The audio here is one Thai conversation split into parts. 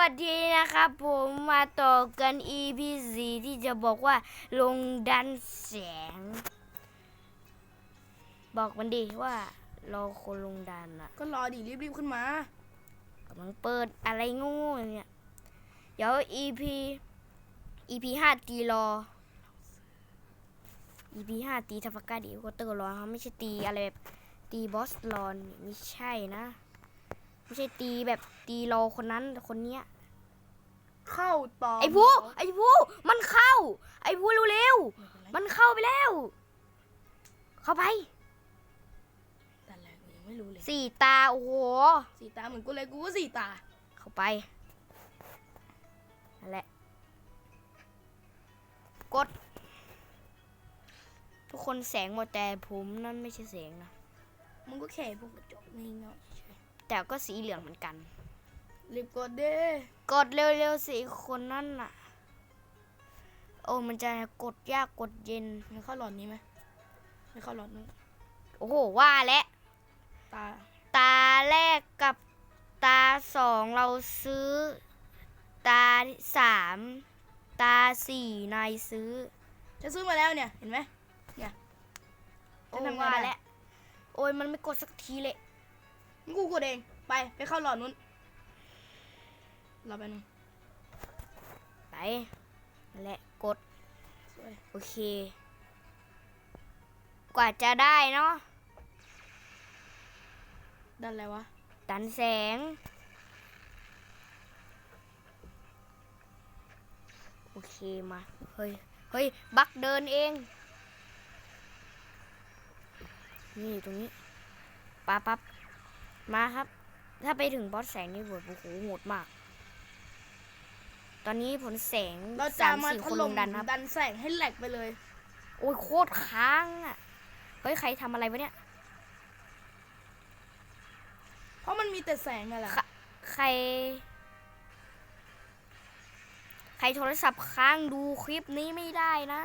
วัสดีนะครับ ผมมาต่อกัน EP 4ที่จะบอกว่า ลงดันแสง บอกมันดิว่ารอคนลงดันอะก็รอดิรีบๆขึ้นมากำลังเปิดอะไรงูเนี่ย เดี๋ยว EP EP ห้าตีรอ EP ห้าตีทัฟกาดีก็เตอร์รอครับไม่ใช่ตีอะไรแบบตีบอสรอนไม่ใช่นะ ไม่ใช่ตีแบบตีรอคนนั้นคนเนี้ย เข้าต่อไอ้ผู้ไอ้ผู้มันเข้า ไอ้ผู้เร็วๆมันเข้าไปแล้ว เข้าไปแต่แรกยังไม่รู้เลยสี่ตาโอ้โหสีตาเหมือนกูเลยกูก็สีตาเข้าไปนั่นแหละกด ทุกคนแสงหมดแต่ผมนั่นไม่ใช่แสงนะ มึงก็แค่พวกกระจกนี่เนาะเฉย แต่ก็สีเหลืองเหมือนกันๆรีบกดเด้กดเร็วๆสิคนนั่นน่ะ โอ้มันจะกดยากกดเย็นไม่เข้าหลอดนี้ไหมไม่เข้าหลอดนู้นโอ้โหว่าแล้วตา ตาแรกกับตาสองเราซื้อ ตาสามตาสี่นายซื้อ จะซื้อมาแล้วเนี่ย เห็นไหมเนี่ยโอ้จะทำไงว่าได้แล้วโอ้ยมันไม่กดสักทีเลยงั้นกูกดเอง ไปไปเข้าหลอดนู้นรอไปบนึงไปนั่นแหละกดสวยโอเค กว่าจะได้เนาะดันอะไรวะดันแสง โอเคมา เฮ้ย เฮ้ย บักเดินเอง นี่ตรงนี้ปั๊บปั๊บมาครับ ถ้าไปถึงบอสแสงนี่โหดโอ้โหโหดมาก ตอนนี้ผลแสงเราจะสามมาสี่ถคนลล่มงดันครับดันแสงให้แหลกไปเลย โอ้ยโคตรค้างอะ เฮ้ย ใครทำอะไรวะเนี่ย เพราะมันมีแต่แสงนั่นแหละค่ะ ใคร ใครโทรศัพท์ค้างดูคลิปนี้ไม่ได้นะ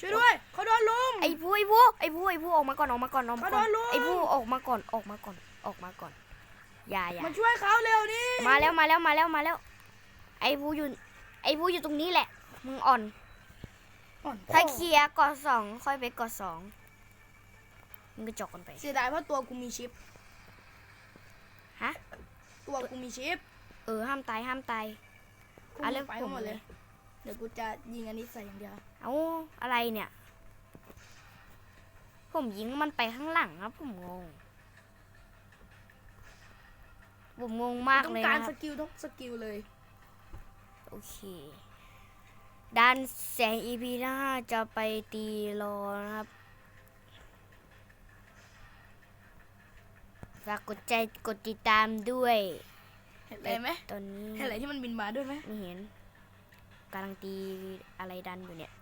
ช่วยด้วยเขาโดนลุม ไอ้ผู้ไอ้ผู้ไอ้ผู้ไอ้ผู้ออกมาก่อนออกมาก่อนออกมาก่อนขอโทษลูกไอ้ผู้ออกมาก่อนออกมาก่อนออกมาก่อน อย่าอย่ามาช่วยเขาเร็วนี่มาแล้วมาแล้วมาแล้วมาแล้ว ไอ้ผู้อยู่ ไอ้ผู้อยู่ตรงนี้แหละ มึงอ่อนอ่อนถ้าเคลียร์กอสองค่อยไปกอสองมึงก็จอกกันไปเสียดายเพราะตัวกูมีชิปฮะตัวกูมีชิปเออห้ามตายห้ามตายกูอะเรื่องไปผมหมดเลเลยยเดี๋ยวกูจะยิงอันนี้ใส่อย่างเดียวเอาอะไรเนี่ย ผมยิงมันไปข้างหลังครับผมงง ผมงงมากต้องเลยการนะคสรับกิลทุกสกิลเลย โอเคด้านแสง EP หน้าจะไปตีรอนะครับฝากกดใจกดติดตามด้วยเห็นอะไรไหมตอนนี้ เห็นอะไรที่มันบินมาด้วยไหมไม่เห็นกำลังตีอะไรดันอยู่เนี่ย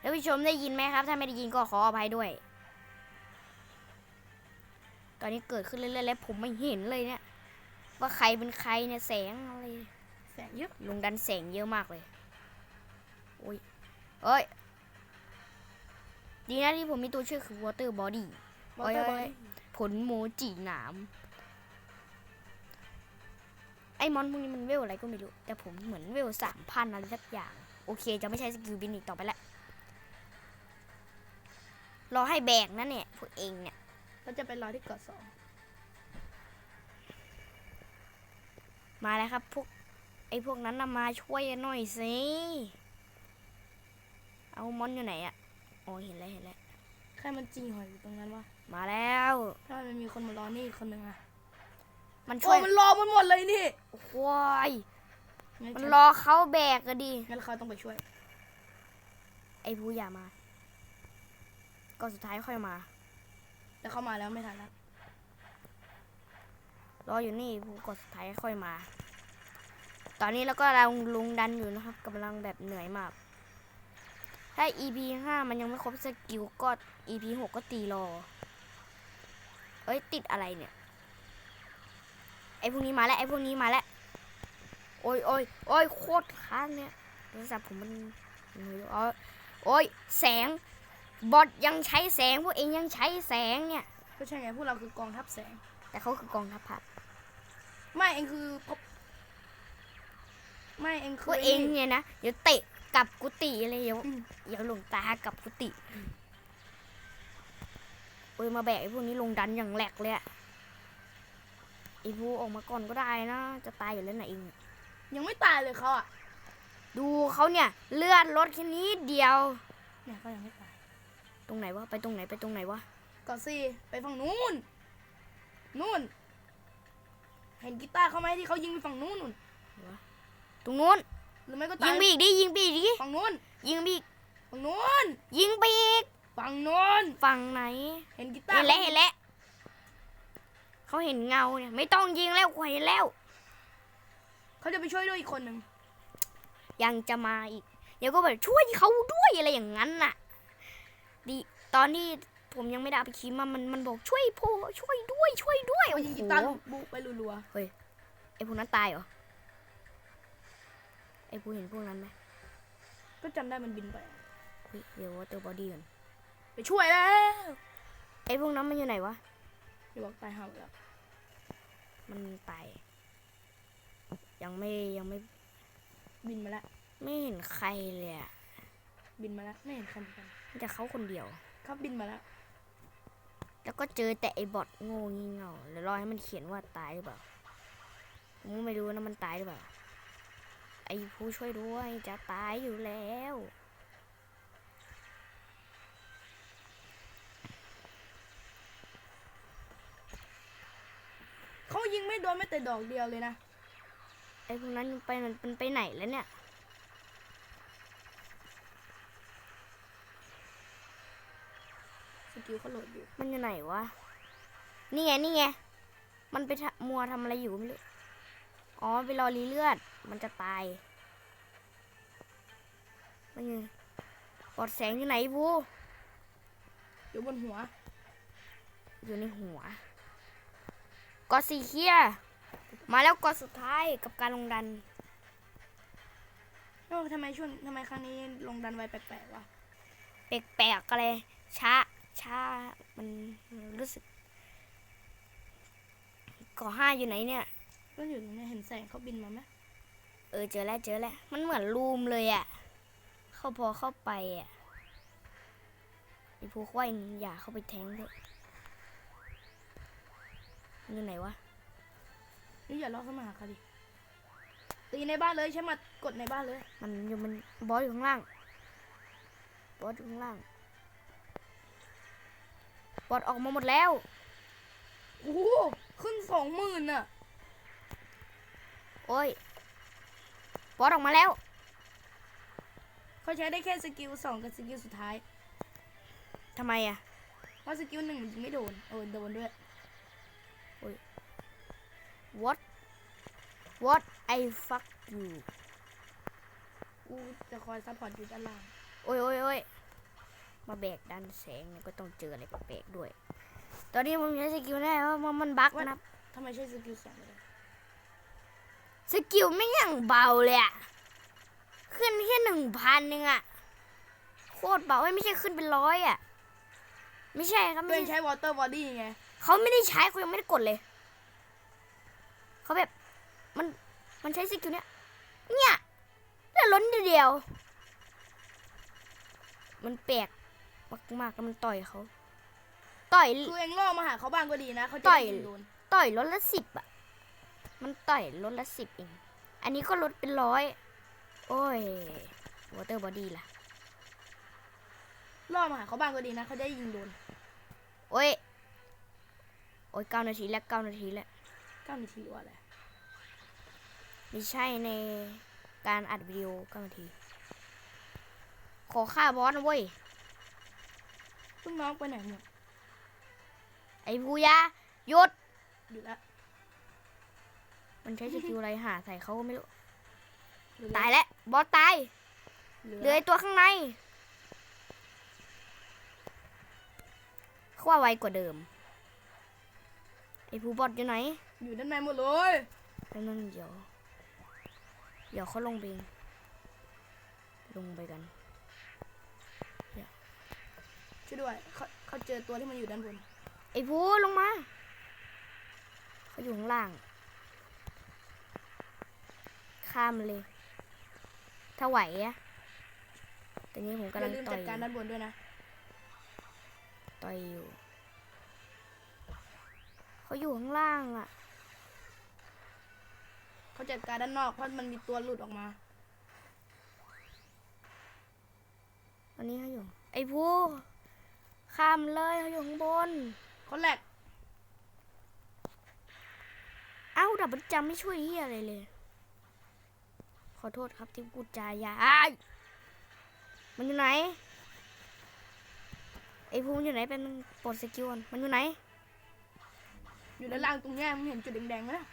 แล้วผู้ชมได้ยินไหมครับ ถ้าไม่ได้ยินก็ขออภัยด้วย ตอนนี้เกิดขึ้นเรื่อยๆแล้วผมไม่เห็นเลยเนี่ย ว่าใครเป็นใครเนี่ยแสงอะไรแสงเยอะลงดันแสงเยอะมากเลยโอ้ยเอ้ยดีนะที่ผมมีตัวช่วยคือ water body วอเตอร์บอโอ้ยยผลโมจิหนาม ไอ้มอนพวกนี้มันเวลอะไรก็ไม่รู้ แต่ผมเหมือนเวลสามพันอะไรสักอย่าง โอเค จะไม่ใช้สกิลบินอีกต่อไปแล้วรอให้แบกนะเนี่ยพวกเองเนี่ยเราจะไปรอที่เกาะสอง มาแล้วครับพวกไอ้พวกนั้นนะมาช่วยหน่อยสิเอามอนอยู่ไหนอะโอ้เห็นแล้วเห็นแล้วใครมันจีหอยอยู่ตรงนั้นวะมาแล้วถ้ามันมีคนมารอนี่อีกคนหนึ่งอะมันช่โอ้วยมันรอมันหมดเลยนี่ควายงั้นมันฉัรอเขาแบกอะดิงั้นเขาต้องไปช่วย ไอ้ผู้อย่ามาก็สุดท้ายค่อยมา แต่เขามาแล้วไม่ทันแล้ว รออยู่นี่ผู้กดสุดท้ายค่อยมา ตอนนี้เราก็กำลังลุงดันอยู่นะครับกำลังแบบเหนื่อยมาก ถ้า EP 5มันยังไม่ครบสกิลก็ EP 6ก็ตีรอ เอ้ยติดอะไรเนี่ย ไอ้พวกนี้มาแล้วไอ้พวกนี้มาแล้ว โอ้ยโอ้ยโอ้ยโคตรค้างเนี่ยโทรศัพท์ผมมันมันโอ้ยแสงบอทยังใช้แสงพวกเองยังใช้แสงเนี่ยก็ใช่ไงพวกเราคือกองทัพแสง แต่เขาคือกองทัพผัดไม่เองคือพบไม่เองเคพวกยเองเนี่ยนะเดี๋ยวเตะกลับกุฏิเลยเดี๋ยวอืมเดี๋ยวหลวงตากลับกุฏิโอ้ยมาแบกไอ้พวกนี้ลงดันอย่างแหลกเลยอะไอ้พวกออกมาก่อนก็ได้นะ จะตายอยู่แล้วนะเองอะยังไม่ตายเลยเขาอะดูเขาเนี่ย เลือดลดแค่นี้เดียวเนี่ยเขายังไม่ตาย ตรงไหนวะ ไปตรงไหนไปตรงไหนวะก่อนสิไปฝั่งนู้น นู่น เห็นกีตาร์เขาไหมที่เขายิงไปฝั่งนู้นนู่นตรงนู้นหรือไม่ก็ยิตายงไปอีกดิยิงไปอีกดิฝั่งนู้น ยิงไปอีกฝั่งนู้น ยิงไปอีก ฝั่งนู้น ฝั่งไหน เห็นกีตาเห็ร์นแล้วเห็นแล้วเขาเห็นเงาเนี่ย ไม่ต้องยิงแล้วกูเห็นแล้ว เขาจะไปช่วยด้วยอีกคนหนึ่งยังจะมาอีก เดี๋ยวก็แบบช่วยเขาด้วยอะไรอย่างนั้นน่ะ ดีตอนที่ ผมยังไม่ได้เอาไปคิดมามันมันบอกช่วยโพช่วยด้วยช่วยด้วยเขาโอ้ยิงโหกีตาร์บุกไปรัวไอ้พวกนั้นตายเหรอไอ้พวกเห็นพวกนั้นไหมๆก็จำได้มันบินไปเฮ้ยเดี๋ยววอเตอร์บอดี้ก่อนไปช่วยแล้วไอ้พวกนั้นมันอยู่ไหนวะเดี๋ยวบอกตายห่าหมดแล้วมันตายยังไม่ยังไม่บินมาแล้วไม่เห็นใครเลยอะบินมาแล้วไม่เห็นใครเหมือนกันมีแต่เขาคนเดียวครับบินมาแล้ว แล้วก็เจอแต่ไอ้บอทโง่งี่เง่าแล้วรอให้มันเขียนว่าตายหรือเปล่าผมก็ไม่รู้นะมันตายหรือเปล่าไอ้ผู้ช่วยด้วยจะตายอยู่แล้วเขายิงไม่โดนไม่แต่ดอกเดียวเลยนะไอ้พวกนั้นมันไปมันมันไปไหนแล้วเนี่ย กิลเขาโหลดอยู่ มันอยู่ไหนวะ นี่ไงนี่ไง มันไปทะมัวทำอะไรอยู่ไม่รู้ อ๋อไปรอรีเลือด มันจะตาย มันอยู่ปอดแสงอยู่ไหนบูอยู่บนหัว อยู่ในหัวกอดสีเขียวมาแล้วกอดสุดท้ายกับการลงดันโอ้ทำไมช่วงทำไมครั้งนี้ลงดันไวแปลกๆวะ แปลกๆอะไรช้า ช้ามันรู้สึกก่อห้าอยู่ไหนเนี่ย ก็อยู่ตรงนี้เห็นแสงเขาบินมาไหมเออเจอแล้วเจอแล้ว มันเหมือนรูมเลยอะ่ะ เข้าพอเข้าไปอะ่ะไอ้พวกว่าอย่าเข้าไปแทงเถอะมันอยู่ไหนวะนี่อย่าล้อเข้ามาหาเขาดิตีในบ้านเลยใช่ไหมกดในบ้านเลย มันอยู่มันบอสอยู่ข้างล่าง บอสอยู่ข้างล่าง บอสออกมาหมดแล้ว โอ้โหขึ้นสองหมื่นน่ะโอ้ยบอสออกมาแล้ว เขาใช้ได้แค่สกิลสองกับสกิลสุดท้ายทำไมอะเพราะสกิลหนึ่งมันยิงไม่โดนเออโดนด้วย what what I fuck you กูจะคอยซัพพอร์ตอยู่ด้านล่าง โอ้ยโอ้ยโอ้ย มาแบกดันแสงเนี่ยก็ต้องเจออะไรแปลกๆด้วย ตอนนี้ผมใช้สกิลแน่ว่ามันบั๊กนะทำไมใช้สกิลสองเลยสกิลไม่อย่างเบาเลยอะขึ้นแค่หนึ่งพันเองอะโคตรเบาเอ้ยไม่ใช่ขึ้นเป็นร้อยอะไม่ใช่ครับตัวไม่เองใช่ใช้วอเตอร์บอดี้ไงเขาไม่ได้ใช้เขายังไม่ได้กดเลยเขาแบบมันมันใช้สกิลเนี้ยเนี่ยแต่ล้นเดียว มันแปลก มากๆแล้วมันต่อยเขา ต่อย คือเองล่อมาหาเขาบ้างก็ดีนะเขาจะต่อย ได้ยิงโดนต่อยลดละสิบอะมันต่อยลดละสิบเอง อันนี้ก็ลดเป็นร้อย โอ้ยวอเตอร์บอดี้ล่ะ ล่อมาหาเขาบ้างก็ดีนะเขาจะได้ยิงโดนโอ้ย โอ้ยเก้านาทีแล้วเก้านาทีแล้ว เก้านาทีว่าอะไรไม่ใช่ในการอัดวิดีโอเก้านาที ขอค่าบอสนะเว้ย ลูกน้องไปไหนหมดไอ้บูยาหยุดอยู่แล้วมันใช้สกิลอะไรหาใส่เขาก็ไม่รู้อยู่ตายแล้วบอสตายเหลืเหลืออไอ้ตัวข้างในเขาว่าไวกว่าเดิม ไอ้ผู้บอสอยู่ไหน อยู่ด้านในหมดเลยแล้วนั่นเดี๋ยว เดี๋ยวเขาลงไปเองลงไปกัน ช่วยด้วยเขาเขาเจอตัวที่มันอยู่ด้านบน ไอ้ผู้ลงมาเขาอยู่ข้างล่าง ข้ามเลย ถ้าไหวอะตอนนี้ผมำลังอกย่าลืมต่อจัยดการด้านบนด้วยนะ ต่อยอยู่ เขาอยู่ข้างล่างอะเขาจัดการด้านนอกเพราะมันมีตัวหลุดออกมาตอนนี้เขาอยู่ ไอ้ผู้ ข้ามเลยเขาอยู่ข้างบนเขาแหลกเอ้าดับเบิลจัมป์ไม่ช่วยเฮียอะไรเลย ขอโทษครับที่พูดจาหยาอ้ายมันอยู่ไหน ไอ้ภูมิอยู่ไหนเป็นปลดสกิลก่อนมันอยู่ไหน อยู่ด้านล่างตรงเนี้ยมึงเห็นจุดแดงๆไหมล่ะ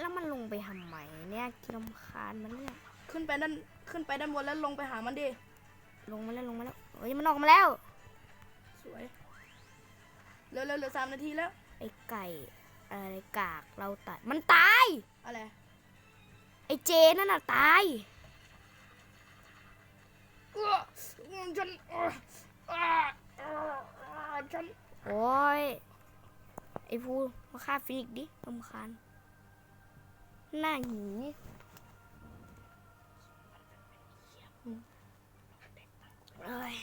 แล้วมันลงไปทำไมเนี่ยกิลำคาญมันเนี่ยขึ้นไปด้านขึ้นไปด้านบนแล้วลงไปหามันดิลงมาแล้วลงมาแล้วเฮ้ยมันออกมาแล้ว สวยเร็วๆเหลือสามนาทีแล้ว ไอ้ไก่อะไรกากเราตัดมันตาย อะไร ไอ้เจนั่นน่ะตายเออฉันเอ่ออ่าอ่าอ่าฉันโอ้ยไอ้ภูมาฆ่าฟินิกซ์ดิลำคาญหน้าหนีเอ้ย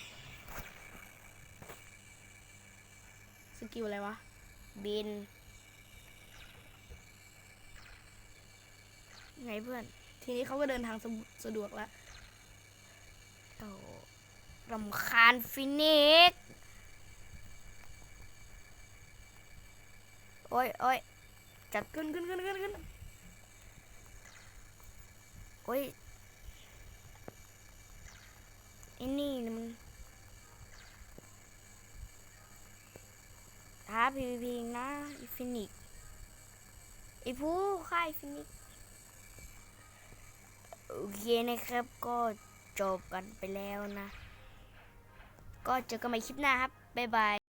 สกิลอะไรวะ บิน ไงเพื่อน ทีนี้เขาก็เดินทางสะสะดวกแล้วโตรำคาญฟินิกซ์โอ้ยโอ้ยขึ้นขึ้นขึ้นขึ้นขึ้นโอ้ยไอ้นี่นะมันท้า PVP นะไอฟินิกซ์ไอผู้ค่ายฟินิกโอเคนะครับก็จบกันไปแล้วนะ ก็เจอกันใหม่คลิปหน้าครับ บ๊ายบาย